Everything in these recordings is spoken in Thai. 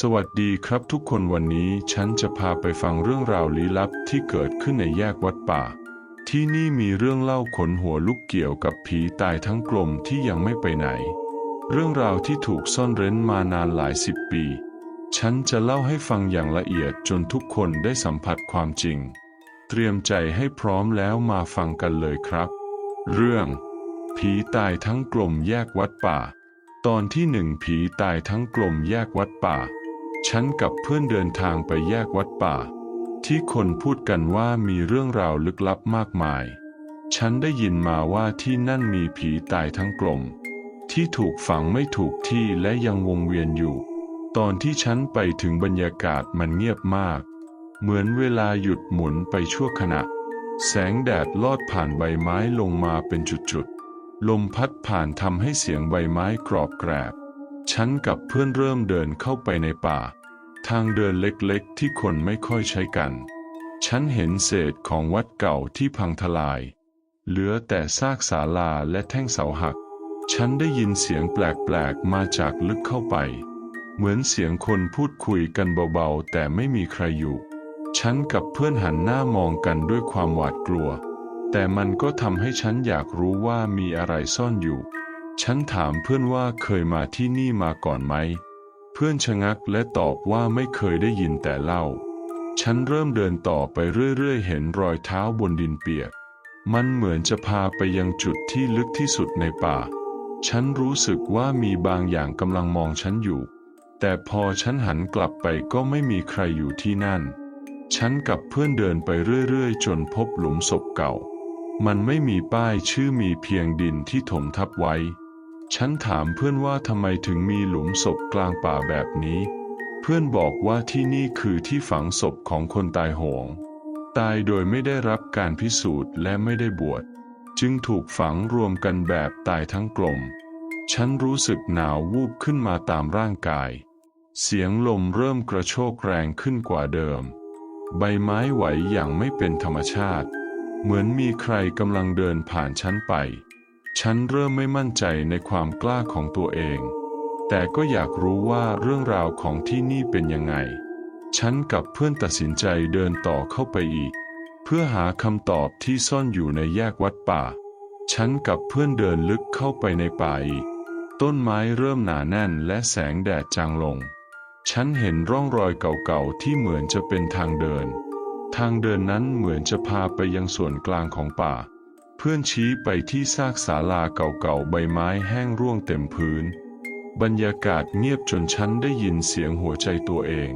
สวัสดีครับทุกคนวันนี้ฉันจะพาไปฟังเรื่องราวลี้ลับที่เกิดขึ้นในแยกวัดป่า ที่นี่มีเรื่องเล่าขนหัวลุกเกี่ยวกับผีตายทั้งกลมที่ยังไม่ไปไหน เรื่องราวที่ถูกซ่อนเร้นมานานหลายสิบปี ฉันจะเล่าให้ฟังอย่างละเอียดจนทุกคนได้สัมผัสความจริง เตรียมใจให้พร้อมแล้วมาฟังกันเลยครับ เรื่องผีตายทั้งกลมแยกวัดป่า ตอนที่หนึ่งผีตายทั้งกลมแยกวัดป่า ฉันกับเพื่อนเดินทางไปแยกวัดป่า ที่คนพูดกันว่ามีเรื่องราวลึกลับมากมาย ฉันได้ยินมาว่าที่นั่นมีผีตายทั้งกลม ที่ถูกฝังไม่ถูกที่และยังวงเวียนอยู่ ตอนที่ฉันไปถึงบรรยากาศมันเงียบมาก เหมือนเวลาหยุดหมุนไปชั่วขณะ แสงแดดลอดผ่านใบไม้ลงมาเป็นจุดๆ ลมพัดผ่านทำให้เสียงใบไม้กรอบแกรบฉันกับเพื่อนเริ่มเดินเข้าไปในป่า ทางเดินเล็กๆ ที่คนไม่ค่อยใช้กัน ฉันเห็นเศษของวัดเก่าที่พังทลาย เหลือแต่ซากศาลาและแท่งเสาหัก ฉันได้ยินเสียงแปลกๆ มาจากลึกเข้าไป เหมือนเสียงคนพูดคุยกันเบาๆ แต่ไม่มีใครอยู่ ฉันกับเพื่อนหันหน้ามองกันด้วยความหวาดกลัว แต่มันก็ทำให้ฉันอยากรู้ว่ามีอะไรซ่อนอยู่ ฉันถามเพื่อนว่าเคยมาที่นี่มาก่อนไหม เพื่อนชะงักและตอบว่าไม่เคยได้ยินแต่เล่า ฉันเริ่มเดินต่อไปเรื่อยๆ เห็นรอยเท้าบนดินเปียก มันเหมือนจะพาไปยังจุดที่ลึกที่สุดในป่า ฉันรู้สึกว่ามีบางอย่างกำลังมองฉันอยู่ แต่พอฉันหันกลับไปก็ไม่มีใครอยู่ที่นั่น ฉันกับเพื่อนเดินไปเรื่อยๆ จนพบหลุมศพเก่า มันไม่มีป้ายชื่อมีเพียงดินที่ถมทับไว้ ฉันถามเพื่อนว่าทำไมถึงมีหลุมศพกลางป่าแบบนี้ เพื่อนบอกว่าที่นี่คือที่ฝังศพของคนตายโหง ตายโดยไม่ได้รับการพิสูจน์และไม่ได้บวช จึงถูกฝังรวมกันแบบตายทั้งกลม ฉันรู้สึกหนาววูบขึ้นมาตามร่างกาย เสียงลมเริ่มกระโชกแรงขึ้นกว่าเดิม ใบไม้ไหวอย่างไม่เป็นธรรมชาติ เหมือนมีใครกำลังเดินผ่านฉันไป ฉันเริ่มไม่มั่นใจในความกล้าของตัวเอง แต่ก็อยากรู้ว่าเรื่องราวของที่นี่เป็นยังไง ฉันกับเพื่อนตัดสินใจเดินต่อเข้าไปอีก เพื่อหาคำตอบที่ซ่อนอยู่ในแยกวัดป่า ฉันกับเพื่อนเดินลึกเข้าไปในป่าอีก ต้นไม้เริ่มหนาแน่นและแสงแดดจางลง ฉันเห็นร่องรอยเก่าๆที่เหมือนจะเป็นทางเดิน ทางเดินนั้นเหมือนจะพาไปยังส่วนกลางของป่า เพื่อนชี้ไปที่ซากศาลาเก่าๆ ใบไม้แห้งร่วงเต็มพื้น บรรยากาศเงียบจนฉันได้ยินเสียงหัวใจตัวเอง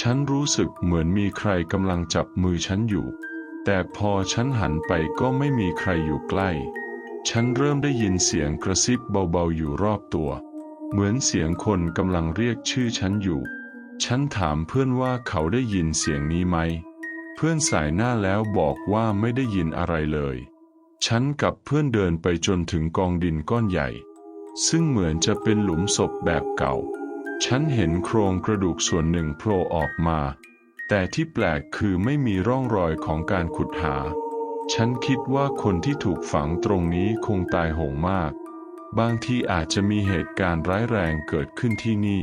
ฉันรู้สึกเหมือนมีใครกำลังจับมือฉันอยู่ แต่พอฉันหันไปก็ไม่มีใครอยู่ใกล้ ฉันเริ่มได้ยินเสียงกระซิบเบาๆอยู่รอบตัว เหมือนเสียงคนกำลังเรียกชื่อฉันอยู่ ฉันถามเพื่อนว่าเขาได้ยินเสียงนี้ไหม เพื่อนสายหน้าแล้วบอกว่าไม่ได้ยินอะไรเลย ฉันกับเพื่อนเดินไปจนถึงกองดินก้อนใหญ่ ซึ่งเหมือนจะเป็นหลุมศพแบบเก่า ฉันเห็นโครงกระดูกส่วนหนึ่งโผล่ออกมา แต่ที่แปลกคือไม่มีร่องรอยของการขุดหา ฉันคิดว่าคนที่ถูกฝังตรงนี้คงตายโหงมาก บางทีอาจจะมีเหตุการณ์ร้ายแรงเกิดขึ้นที่นี่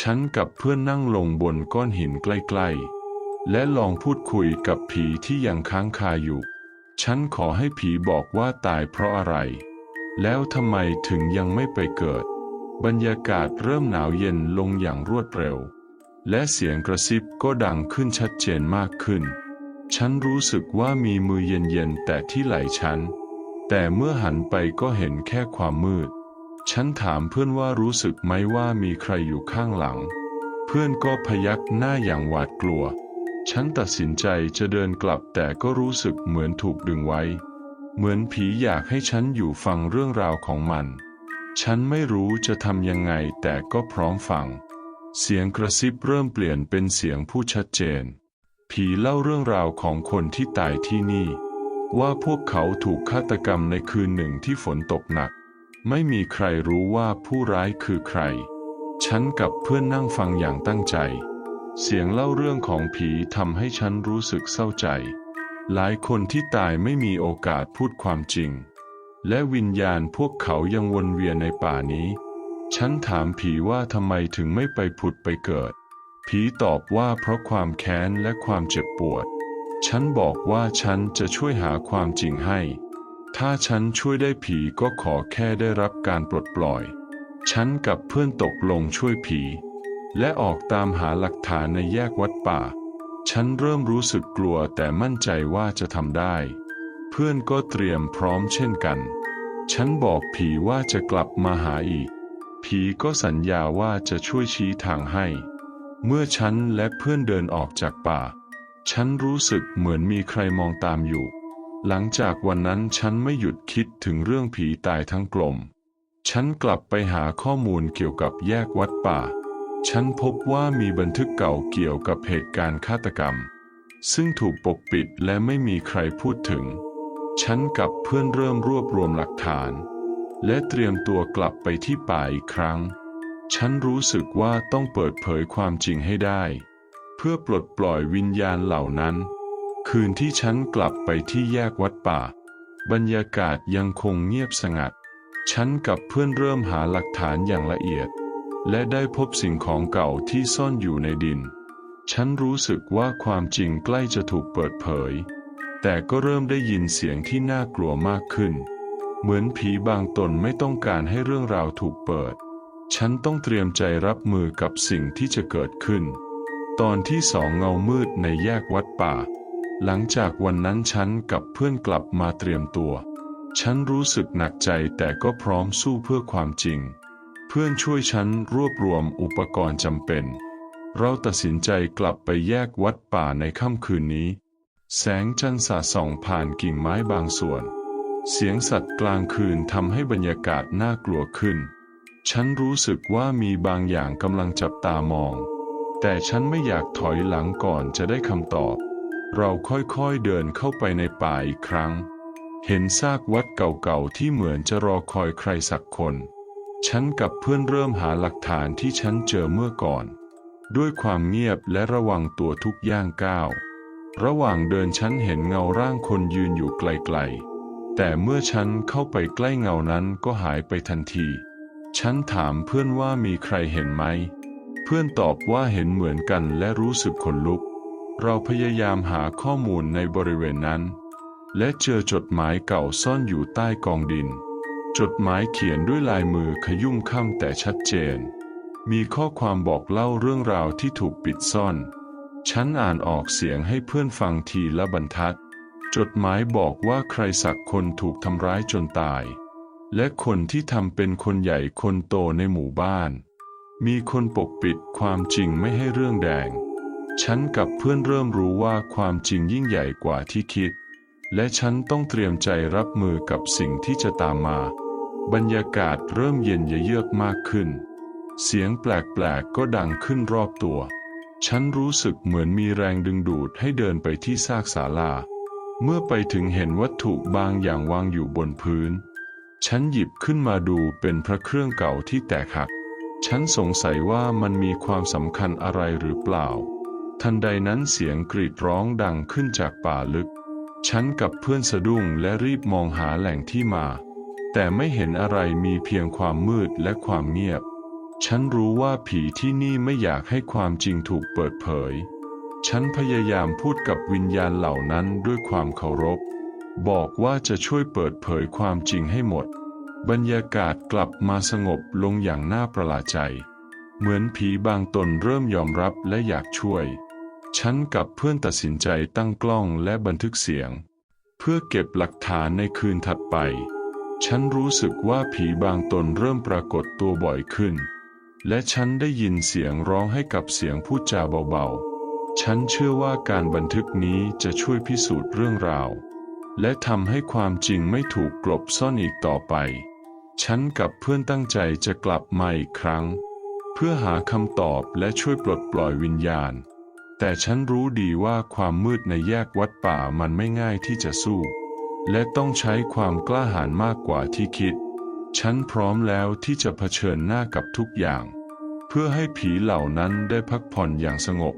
ฉันกับเพื่อนนั่งลงบนก้อนหินใกล้ ๆ และลองพูดคุยกับผีที่ยังค้างคาอยู่ ฉันขอให้ผีบอกว่าตายเพราะอะไร แล้วทำไมถึงยังไม่ไปเกิด บรรยากาศเริ่มหนาวเย็นลงอย่างรวดเร็ว และเสียงกระซิบก็ดังขึ้นชัดเจนมากขึ้น ฉันรู้สึกว่ามีมือเย็นๆแต่ที่ไหล่ฉัน แต่เมื่อหันไปก็เห็นแค่ความมืด ฉันถามเพื่อนว่ารู้สึกไหมว่ามีใครอยู่ข้างหลัง เพื่อนก็พยักหน้าอย่างหวาดกลัว ฉันตัดสินใจจะเดินกลับแต่ก็รู้สึกเหมือนถูกดึงไว้ เหมือนผีอยากให้ฉันอยู่ฟังเรื่องราวของมัน ฉันไม่รู้จะทำยังไงแต่ก็พร้อมฟัง เสียงกระซิบเริ่มเปลี่ยนเป็นเสียงผู้ชัดเจน ผีเล่าเรื่องราวของคนที่ตายที่นี่ ว่าพวกเขาถูกฆาตกรรมในคืนหนึ่งที่ฝนตกหนัก ไม่มีใครรู้ว่าผู้ร้ายคือใคร ฉันกับเพื่อนนั่งฟังอย่างตั้งใจ เสียงเล่าเรื่องของผีทำให้ฉันรู้สึกเศร้าใจ หลายคนที่ตายไม่มีโอกาสพูดความจริง และวิญญาณพวกเขายังวนเวียนในป่านี้ ฉันถามผีว่าทำไมถึงไม่ไปผุดไปเกิด ผีตอบว่าเพราะความแค้นและความเจ็บปวด ฉันบอกว่าฉันจะช่วยหาความจริงให้ ถ้าฉันช่วยได้ผีก็ขอแค่ได้รับการปลดปล่อย ฉันกับเพื่อนตกลงช่วยผี และออกตามหาหลักฐานในแยกวัดป่า ฉันเริ่มรู้สึกกลัวแต่มั่นใจว่าจะทำได้ เพื่อนก็เตรียมพร้อมเช่นกัน ฉันบอกผีว่าจะกลับมาหาอีก ผีก็สัญญาว่าจะช่วยชี้ทางให้ เมื่อฉันและเพื่อนเดินออกจากป่า ฉันรู้สึกเหมือนมีใครมองตามอยู่ หลังจากวันนั้นฉันไม่หยุดคิดถึงเรื่องผีตายทั้งกลม ฉันกลับไปหาข้อมูลเกี่ยวกับแยกวัดป่า ฉันพบว่ามีบันทึกเก่าเกี่ยวกับเหตุการณ์ฆาตกรรม ซึ่งถูกปกปิดและไม่มีใครพูดถึง ฉันกับเพื่อนเริ่มรวบรวมหลักฐาน และเตรียมตัวกลับไปที่ป่าอีกครั้ง ฉันรู้สึกว่าต้องเปิดเผยความจริงให้ได้ เพื่อปลดปล่อยวิญญาณเหล่านั้น คืนที่ฉันกลับไปที่แยกวัดป่า บรรยากาศยังคงเงียบสงัด ฉันกับเพื่อนเริ่มหาหลักฐานอย่างละเอียด และได้พบสิ่งของเก่าที่ซ่อนอยู่ในดิน ฉันรู้สึกว่าความจริงใกล้จะถูกเปิดเผย แต่ก็เริ่มได้ยินเสียงที่น่ากลัวมากขึ้น เหมือนผีบางตนไม่ต้องการให้เรื่องราวถูกเปิด ฉันต้องเตรียมใจรับมือกับสิ่งที่จะเกิดขึ้น ตอนที่สองเงามืดในแยกวัดป่า หลังจากวันนั้นฉันกับเพื่อนกลับมาเตรียมตัว ฉันรู้สึกหนักใจแต่ก็พร้อมสู้เพื่อความจริง พื่อนช่วยฉันรวบรวมอุปกรณ์จำเป็น เราตัดสินใจกลับไปแยกวัดป่าในค่ำคืนนี้ แสงจันทร์สาดส่องผ่านกิ่งไม้บางส่วน เสียงสัตว์กลางคืนทำให้บรรยากาศน่ากลัวขึ้น ฉันรู้สึกว่ามีบางอย่างกำลังจับตามอง แต่ฉันไม่อยากถอยหลังก่อนจะได้คำตอบ เราค่อยๆเดินเข้าไปในป่าอีกครั้ง เห็นซากวัดเก่าๆที่เหมือนจะรอคอยใครสักคน ฉันกับเพื่อนเริ่มหาหลักฐานที่ฉันเจอเมื่อก่อน ด้วยความเงียบและระวังตัวทุกย่างก้าว ระหว่างเดินฉันเห็นเงาร่างคนยืนอยู่ไกลๆ แต่เมื่อฉันเข้าไปใกล้เงานั้นก็หายไปทันที ฉันถามเพื่อนว่ามีใครเห็นไหม เพื่อนตอบว่าเห็นเหมือนกันและรู้สึกขนลุก เราพยายามหาข้อมูลในบริเวณนั้น และเจอจดหมายเก่าซ่อนอยู่ใต้กองดิน จดหมายเขียนด้วยลายมือขยุ่มค่ำแต่ชัดเจน มีข้อความบอกเล่าเรื่องราวที่ถูกปิดซ่อน ฉันอ่านออกเสียงให้เพื่อนฟังทีละบรรทัด จดหมายบอกว่าใครสักคนถูกทำร้ายจนตาย และคนที่ทำเป็นคนใหญ่คนโตในหมู่บ้าน มีคนปกปิดความจริงไม่ให้เรื่องแดง ฉันกับเพื่อนเริ่มรู้ว่าความจริงยิ่งใหญ่กว่าที่คิด และฉันต้องเตรียมใจรับมือกับสิ่งที่จะตามมา บรรยากาศเริ่มเย็นเยือกมากขึ้น เสียงแปลกๆก็ดังขึ้นรอบตัว ฉันรู้สึกเหมือนมีแรงดึงดูดให้เดินไปที่ซากศาลา เมื่อไปถึงเห็นวัตถุบางอย่างวางอยู่บนพื้น ฉันหยิบขึ้นมาดูเป็นพระเครื่องเก่าที่แตกหัก ฉันสงสัยว่ามันมีความสำคัญอะไรหรือเปล่า ทันใดนั้นเสียงกรีดร้องดังขึ้นจากป่าลึก ฉันกับเพื่อนสะดุ้งและรีบมองหาแหล่งที่มา แต่ไม่เห็นอะไรมีเพียงความมืดและความเงียบ ฉันรู้ว่าผีที่นี่ไม่อยากให้ความจริงถูกเปิดเผย ฉันพยายามพูดกับวิญญาณเหล่านั้นด้วยความเคารพ บอกว่าจะช่วยเปิดเผยความจริงให้หมด บรรยากาศกลับมาสงบลงอย่างน่าประหลาดใจ เหมือนผีบางตนเริ่มยอมรับและอยากช่วย ฉันกับเพื่อนตัดสินใจตั้งกล้องและบันทึกเสียง เพื่อเก็บหลักฐานในคืนถัดไป ฉันรู้สึกว่าผีบางตนเริ่มปรากฏตัวบ่อยขึ้น และฉันได้ยินเสียงร้องให้กับเสียงพูดจาเบาๆ ฉันเชื่อว่าการบันทึกนี้จะช่วยพิสูจน์เรื่องราว และทำให้ความจริงไม่ถูกกลบซ่อนอีกต่อไป ฉันกับเพื่อนตั้งใจจะกลับมาอีกครั้ง เพื่อหาคำตอบและช่วยปลดปล่อยวิญญาณ แต่ฉันรู้ดีว่าความมืดในแยกวัดป่ามันไม่ง่ายที่จะสู้ และต้องใช้ความกล้าหาญมากกว่าที่คิด ฉันพร้อมแล้วที่จะเผชิญหน้ากับทุกอย่าง เพื่อให้ผีเหล่านั้นได้พักผ่อนอย่างสงบ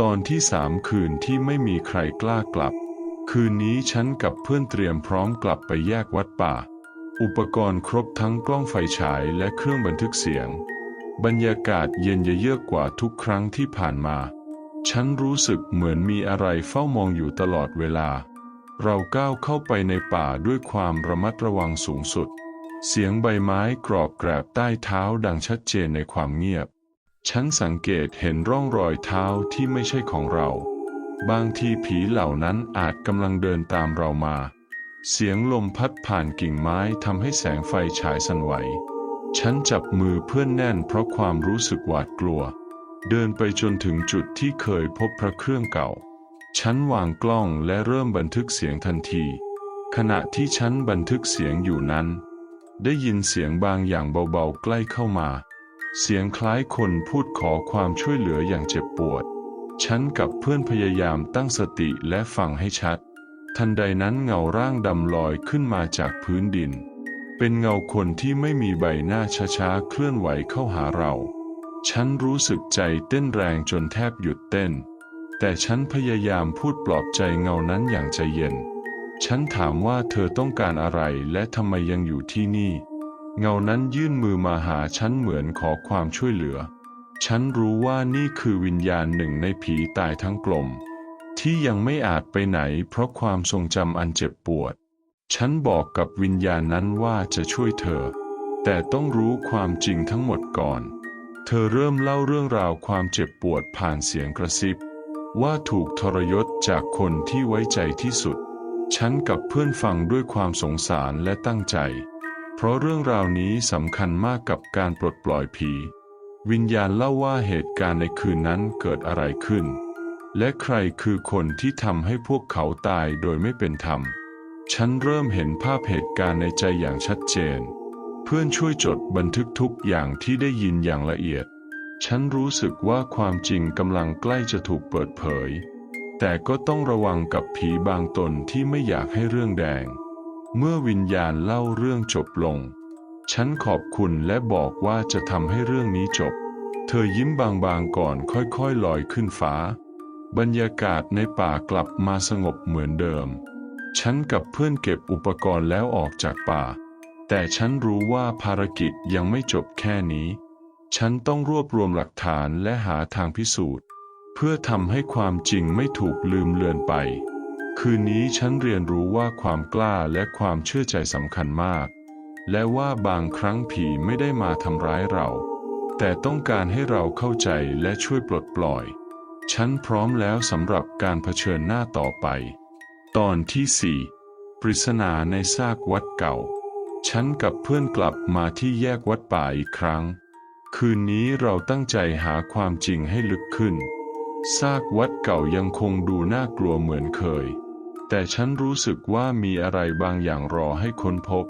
ตอนที่สามคืนที่ไม่มีใครกล้ากลับ คืนนี้ฉันกับเพื่อนเตรียมพร้อมกลับไปแยกวัดป่าออุปกรณ์ครบทั้งกล้องไฟฉายและเครื่องบันทึกเสียง บรรยากาศเย็นเยือกกว่าทุกครั้งที่ผ่านมา ฉันรู้สึกเหมือนมีอะไรเฝ้ามองอยู่ตลอดเวลา เราก้าวเข้าไปในป่าด้วยความระมัดระวังสูงสุด เสียงใบไม้กรอบแกรบใต้เท้าดังชัดเจนในความเงียบ ฉันสังเกตเห็นร่องรอยเท้าที่ไม่ใช่ของเรา บางทีผีเหล่านั้นอาจกำลังเดินตามเรามา เสียงลมพัดผ่านกิ่งไม้ทำให้แสงไฟฉายสั่นไหว ฉันจับมือเพื่อนแน่นเพราะความรู้สึกหวาดกลัว เดินไปจนถึงจุดที่เคยพบพระเครื่องเก่า ฉันวางกล้องและเริ่มบันทึกเสียงทันที ขณะที่ฉันบันทึกเสียงอยู่นั้น ได้ยินเสียงบางอย่างเบาๆใกล้เข้ามา เสียงคล้ายคนพูดขอความช่วยเหลืออย่างเจ็บปวด ฉันกับเพื่อนพยายามตั้งสติและฟังให้ชัด ทันใดนั้นเงาร่างดำลอยขึ้นมาจากพื้นดิน เป็นเงาคนที่ไม่มีใบหน้าช้าๆเคลื่อนไหวเข้าหาเรา ฉันรู้สึกใจเต้นแรงจนแทบหยุดเต้น แต่ฉันพยายามพูดปลอบใจเงานั้นอย่างใจเย็น ฉันถามว่าเธอต้องการอะไรและทำไมยังอยู่ที่นี่ เงานั้นยื่นมือมาหาฉันเหมือนขอความช่วยเหลือ ฉันรู้ว่านี่คือวิญญาณหนึ่งในผีตายทั้งกลม ที่ยังไม่อาจไปไหนเพราะความทรงจำอันเจ็บปวด ฉันบอกกับวิญญาณนั้นว่าจะช่วยเธอ แต่ต้องรู้ความจริงทั้งหมดก่อน เธอเริ่มเล่าเรื่องราวความเจ็บปวดผ่านเสียงกระซิบ ว่าถูกทรยศจากคนที่ไว้ใจที่สุด ฉันกับเพื่อนฟังด้วยความสงสารและตั้งใจ เพราะเรื่องราวนี้สำคัญมากกับการปลดปล่อยผี วิญญาณเล่าว่าเหตุการณ์ในคืนนั้นเกิดอะไรขึ้น และใครคือคนที่ทำให้พวกเขาตายโดยไม่เป็นธรรม ฉันเริ่มเห็นภาพเหตุการณ์ในใจอย่างชัดเจน เพื่อนช่วยจดบันทึกทุกอย่างที่ได้ยินอย่างละเอียด ฉันรู้สึกว่าความจริงกำลังใกล้จะถูกเปิดเผย แต่ก็ต้องระวังกับผีบางตนที่ไม่อยากให้เรื่องแดง เมื่อวิญญาณเล่าเรื่องจบลง ฉันขอบคุณและบอกว่าจะทำให้เรื่องนี้จบ เธอยิ้มบางๆก่อนค่อยๆลอยขึ้นฟ้า บรรยากาศในป่ากลับมาสงบเหมือนเดิม ฉันกับเพื่อนเก็บอุปกรณ์แล้วออกจากป่า แต่ฉันรู้ว่าภารกิจยังไม่จบแค่นี้ ฉันต้องรวบรวมหลักฐานและหาทางพิสูจน์ เพื่อทำให้ความจริงไม่ถูกลืมเลือนไป คืนนี้ฉันเรียนรู้ว่าความกล้าและความเชื่อใจสำคัญมาก และว่าบางครั้งผีไม่ได้มาทำร้ายเรา แต่ต้องการให้เราเข้าใจและช่วยปลดปล่อย ฉันพร้อมแล้วสำหรับการเผชิญหน้าต่อไป ตอนที่สี่ปริศนาในซากวัดเก่า ฉันกับเพื่อนกลับมาที่แยกวัดป่าอีกครั้ง คืนนี้เราตั้งใจหาความจริงให้ลึกขึ้น ซากวัดเก่ายังคงดูน่ากลัวเหมือนเคย แต่ฉันรู้สึกว่ามีอะไรบางอย่างรอให้ค้นพบ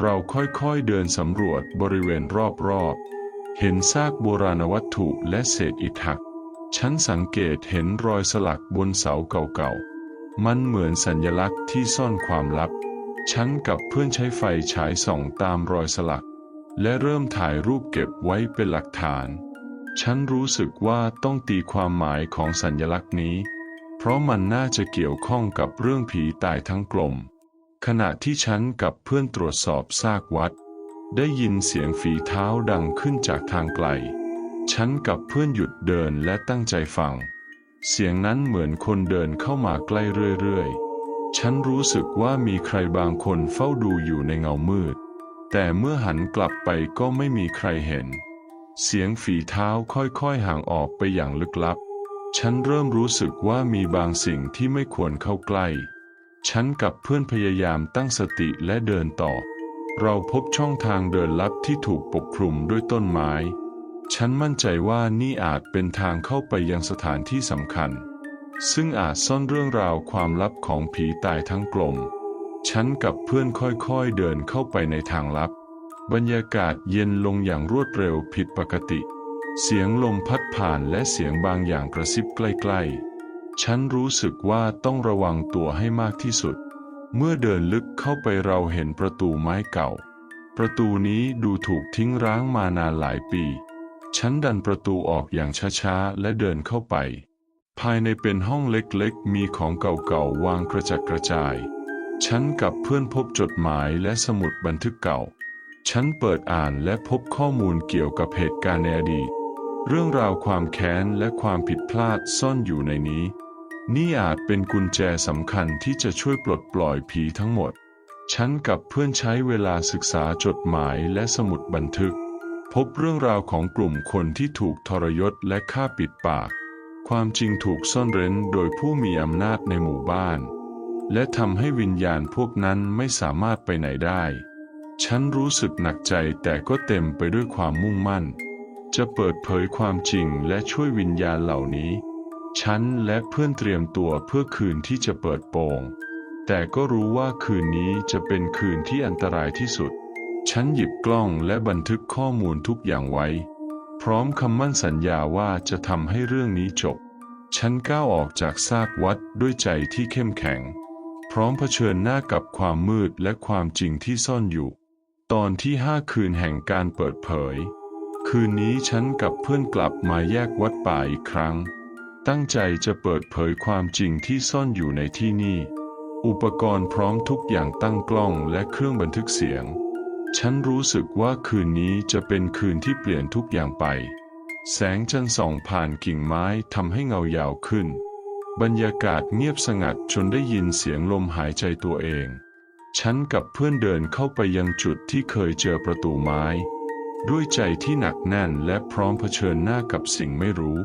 เราค่อยๆเดินสำรวจบริเวณรอบๆ เห็นซากโบราณวัตถุและเศษอิฐหัก ฉันสังเกตเห็นรอยสลักบนเสาเก่าๆ มันเหมือนสัญลักษณ์ที่ซ่อนความลับ ฉันกับเพื่อนใช้ไฟฉายส่องตามรอยสลัก และเริ่มถ่ายรูปเก็บไว้เป็นหลักฐาน ฉันรู้สึกว่าต้องตีความหมายของสัญลักษณ์นี้ เพราะมันน่าจะเกี่ยวข้องกับเรื่องผีตายทั้งกลม ขณะที่ฉันกับเพื่อนตรวจสอบซากวัด ได้ยินเสียงฝีเท้าดังขึ้นจากทางไกล ฉันกับเพื่อนหยุดเดินและตั้งใจฟัง เสียงนั้นเหมือนคนเดินเข้ามาใกล้เรื่อยๆ ฉันรู้สึกว่ามีใครบางคนเฝ้าดูอยู่ในเงามืด แต่เมื่อหันกลับไปก็ไม่มีใครเห็น เสียงฝีเท้าค่อยๆห่างออกไปอย่างลึกลับ ฉันเริ่มรู้สึกว่ามีบางสิ่งที่ไม่ควรเข้าใกล้ ฉันกับเพื่อนพยายามตั้งสติและเดินต่อ เราพบช่องทางเดินลับที่ถูกปกคลุมด้วยต้นไม้ ฉันมั่นใจว่านี่อาจเป็นทางเข้าไปยังสถานที่สำคัญ ซึ่งอาจซ่อนเรื่องราวความลับของผีตายทั้งกลม ฉันกับเพื่อนค่อยๆเดินเข้าไปในทางลับ บรรยากาศเย็นลงอย่างรวดเร็วผิดปกติ เสียงลมพัดผ่านและเสียงบางอย่างกระซิบใกล้ๆ ฉันรู้สึกว่าต้องระวังตัวให้มากที่สุด เมื่อเดินลึกเข้าไปเราเห็นประตูไม้เก่า ประตูนี้ดูถูกทิ้งร้างมานานหลายปี ฉันดันประตูออกอย่างช้าๆ และเดินเข้าไป ภายในเป็นห้องเล็กๆ มีของเก่าๆ วางกระจัดกระจาย ฉันกับเพื่อนพบจดหมายและสมุดบันทึกเก่า ฉันเปิดอ่านและพบข้อมูลเกี่ยวกับเหตุการณ์ในอดีต เรื่องราวความแค้นและความผิดพลาดซ่อนอยู่ในนี้ นี่อาจเป็นกุญแจสำคัญที่จะช่วยปลดปล่อยผีทั้งหมด ฉันกับเพื่อนใช้เวลาศึกษาจดหมายและสมุดบันทึก พบเรื่องราวของกลุ่มคนที่ถูกทรยศและฆ่าปิดปาก ความจริงถูกซ่อนเร้นโดยผู้มีอำนาจในหมู่บ้าน และทำให้วิญญาณพวกนั้นไม่สามารถไปไหนได้ ฉันรู้สึกหนักใจแต่ก็เต็มไปด้วยความมุ่งมั่น จะเปิดเผยความจริงและช่วยวิญญาณเหล่านี้ ฉันและเพื่อนเตรียมตัวเพื่อคืนที่จะเปิดโปง แต่ก็รู้ว่าคืนนี้จะเป็นคืนที่อันตรายที่สุด ฉันหยิบกล้องและบันทึกข้อมูลทุกอย่างไว้ พร้อมคำมั่นสัญญาว่าจะทำให้เรื่องนี้จบ ฉันก้าวออกจากซากวัดด้วยใจที่เข้มแข็ง พร้อมเผชิญหน้ากับความมืดและความจริงที่ซ่อนอยู่ ตอนที่ห้าคืนแห่งการเปิดเผย คืนนี้ฉันกับเพื่อนกลับมาแยกวัดป่าอีกครั้ง ตั้งใจจะเปิดเผยความจริงที่ซ่อนอยู่ในที่นี่ อุปกรณ์พร้อมทุกอย่างตั้งกล้องและเครื่องบันทึกเสียง ฉันรู้สึกว่าคืนนี้จะเป็นคืนที่เปลี่ยนทุกอย่างไป แสงจันทร์ส่องผ่านกิ่งไม้ทำให้เงายาวขึ้น บรรยากาศเงียบสงัดจนได้ยินเสียงลมหายใจตัวเอง ฉันกับเพื่อนเดินเข้าไปยังจุดที่เคยเจอประตูไม้ ด้วยใจที่หนักแน่นและพร้อมเผชิญหน้ากับสิ่งไม่รู้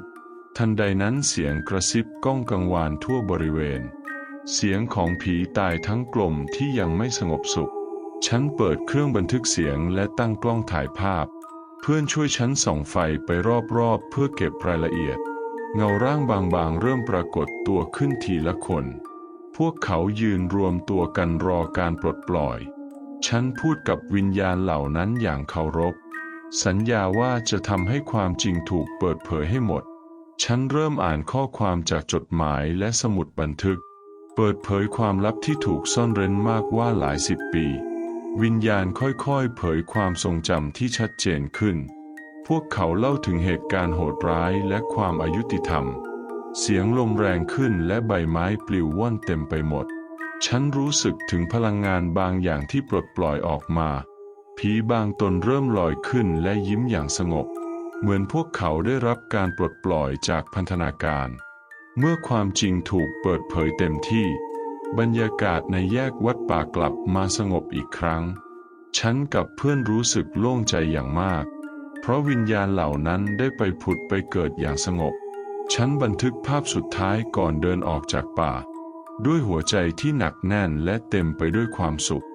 ทันใดนั้นเสียงกระซิบก้องกังวานทั่วบริเวณ เสียงของผีตายทั้งกลมที่ยังไม่สงบสุข ฉันเปิดเครื่องบันทึกเสียงและตั้งกล้องถ่ายภาพ เพื่อนช่วยฉันส่องไฟไปรอบๆเพื่อเก็บรายละเอียด เงาร่างบางๆ เริ่มปรากฏตัวขึ้นทีละคน พวกเขายืนรวมตัวกันรอการปลดปล่อย ฉันพูดกับวิญญาณเหล่านั้นอย่างเคารพ สัญญาว่าจะทำให้ความจริงถูกเปิดเผยให้หมด ฉันเริ่มอ่านข้อความจากจดหมายและสมุดบันทึก เปิดเผยความลับที่ถูกซ่อนเร้นมากว่าหลายสิบปี วิญญาณค่อยๆ เผยความทรงจำที่ชัดเจนขึ้น พวกเขาเล่าถึงเหตุการณ์โหดร้ายและความอายุติธรรม เสียงลมแรงขึ้นและใบไม้ปลิวว่อนเต็มไปหมด ฉันรู้สึกถึงพลังงานบางอย่างที่ปลดปล่อยออกมา ผีบางตนเริ่มลอยขึ้นและยิ้มอย่างสงบ เหมือนพวกเขาได้รับการปลดปล่อยจากพันธนาการ เมื่อความจริงถูกเปิดเผยเต็มที่ บรรยากาศในแยกวัดป่ากลับมาสงบอีกครั้ง ฉันกับเพื่อนรู้สึกโล่งใจอย่างมาก เพราะวิญญาณเหล่านั้นได้ไปผุดไปเกิดอย่างสงบ ฉันบันทึกภาพสุดท้ายก่อนเดินออกจากป่า ด้วยหัวใจที่หนักแน่นและเต็มไปด้วยความสุข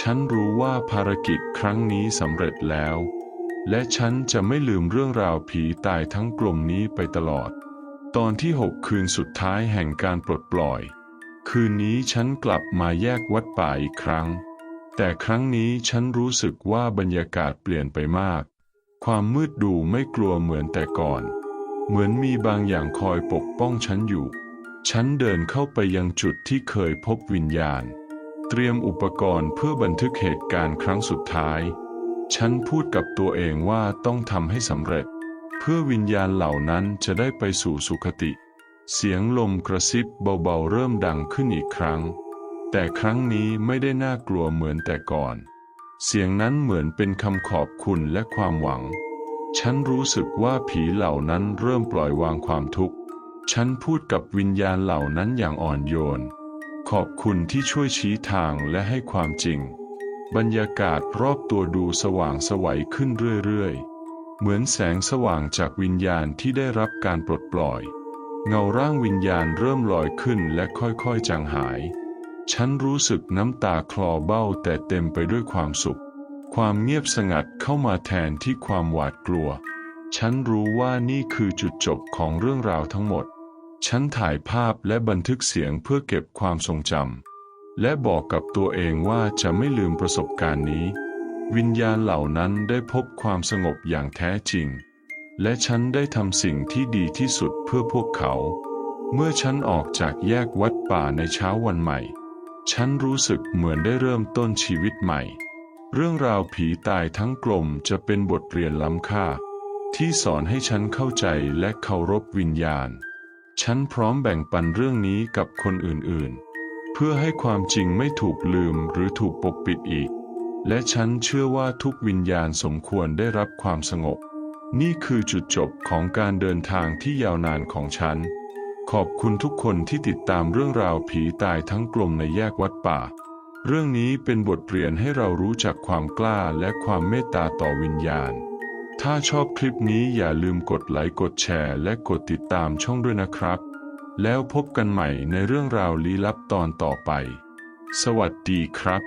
ฉันรู้ว่าภารกิจครั้งนี้สำเร็จแล้ว และฉันจะไม่ลืมเรื่องราวผีตายทั้งกลุ่มนี้ไปตลอด ตอนที่หกคืนสุดท้ายแห่งการปลดปล่อย คืนนี้ฉันกลับมาแยกวัดป่าอีกครั้ง แต่ครั้งนี้ฉันรู้สึกว่าบรรยากาศเปลี่ยนไปมาก ความมืดดูไม่กลัวเหมือนแต่ก่อน เหมือนมีบางอย่างคอยปกป้องฉันอยู่ ฉันเดินเข้าไปยังจุดที่เคยพบวิญญาณ เตรียมอุปกรณ์เพื่อบันทึกเหตุการณ์ครั้งสุดท้าย ฉันพูดกับตัวเองว่าต้องทำให้สำเร็จ เพื่อวิญญาณเหล่านั้นจะได้ไปสู่สุคติ เสียงลมกระซิบเบาๆเริ่มดังขึ้นอีกครั้ง แต่ครั้งนี้ไม่ได้น่ากลัวเหมือนแต่ก่อน เสียงนั้นเหมือนเป็นคำขอบคุณและความหวัง ฉันรู้สึกว่าผีเหล่านั้นเริ่มปล่อยวางความทุกข์ ฉันพูดกับวิญญาณเหล่านั้นอย่างอ่อนโยน ขอบคุณที่ช่วยชี้ทางและให้ความจริง บรรยากาศรอบตัวดูสว่างสวัยขึ้นเรื่อยๆ เหมือนแสงสว่างจากวิญญาณที่ได้รับการปลดปล่อย เงาร่างวิญญาณเริ่มลอยขึ้นและค่อยๆจางหาย ฉันรู้สึกน้ำตาคลอเบ้าแต่เต็มไปด้วยความสุข ความเงียบสงัดเข้ามาแทนที่ความหวาดกลัว ฉันรู้ว่านี่คือจุดจบของเรื่องราวทั้งหมด ฉันถ่ายภาพและบันทึกเสียงเพื่อเก็บความทรงจำ และบอกกับตัวเองว่าจะไม่ลืมประสบการณ์นี้ วิญญาณเหล่านั้นได้พบความสงบอย่างแท้จริง และฉันได้ทำสิ่งที่ดีที่สุดเพื่อพวกเขา เมื่อฉันออกจากแยกวัดป่าในเช้าวันใหม่ ฉันรู้สึกเหมือนได้เริ่มต้นชีวิตใหม่ เรื่องราวผีตายทั้งกลมจะเป็นบทเรียนล้ำค่า ที่สอนให้ฉันเข้าใจและเคารพวิญญาณ ฉันพร้อมแบ่งปันเรื่องนี้กับคนอื่นๆ เพื่อให้ความจริงไม่ถูกลืมหรือถูกปกปิดอีก และฉันเชื่อว่าทุกวิญญาณสมควรได้รับความสงบ นี่คือจุดจบของการเดินทางที่ยาวนานของฉัน ขอบคุณทุกคนที่ติดตามเรื่องราวผีตายทั้งกลมในแยกวัดป่า เรื่องนี้เป็นบทเรียนให้เรารู้จักความกล้าและความเมตตาต่อวิญญาณ ถ้าชอบคลิปนี้อย่าลืมกดไลค์กดแชร์ และกดติดตามช่องด้วยนะครับ แล้วพบกันใหม่ในเรื่องราวลี้ลับตอนต่อไป สวัสดีครับ